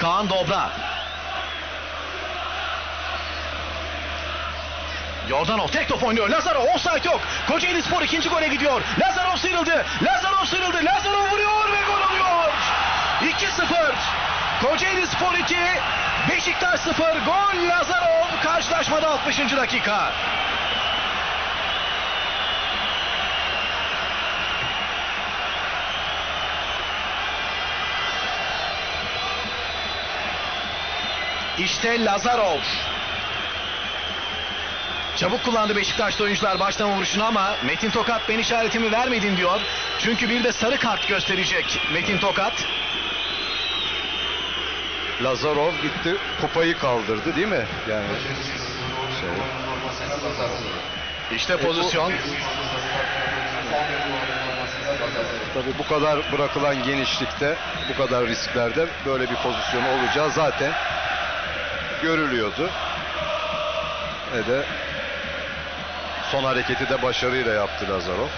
Kaan Dobra. Yordanov tek top oynuyor. Lazarov offside yok. Kocaeli Spor ikinci gole gidiyor. Lazarov sıyrıldı. Lazarov sıyrıldı. Lazarov vuruyor ve gol oluyor. 2-0. Kocaeli Spor 2, Beşiktaş 0. Gol Lazarov karşılaşmada 60. dakika. İşte Lazarov. Çabuk kullandı Beşiktaşlı oyuncular başlama vuruşunu ama Metin Tokat ben işaretimi vermedin diyor. Çünkü bir de sarı kart gösterecek Metin Tokat. Lazarov gitti kupayı kaldırdı değil mi? Yani şey. İşte pozisyon. Tabii bu kadar bırakılan genişlikte, bu kadar risklerde böyle bir pozisyon olacağı zaten görülüyordu. Ve de son hareketi de başarıyla yaptı Lazarov.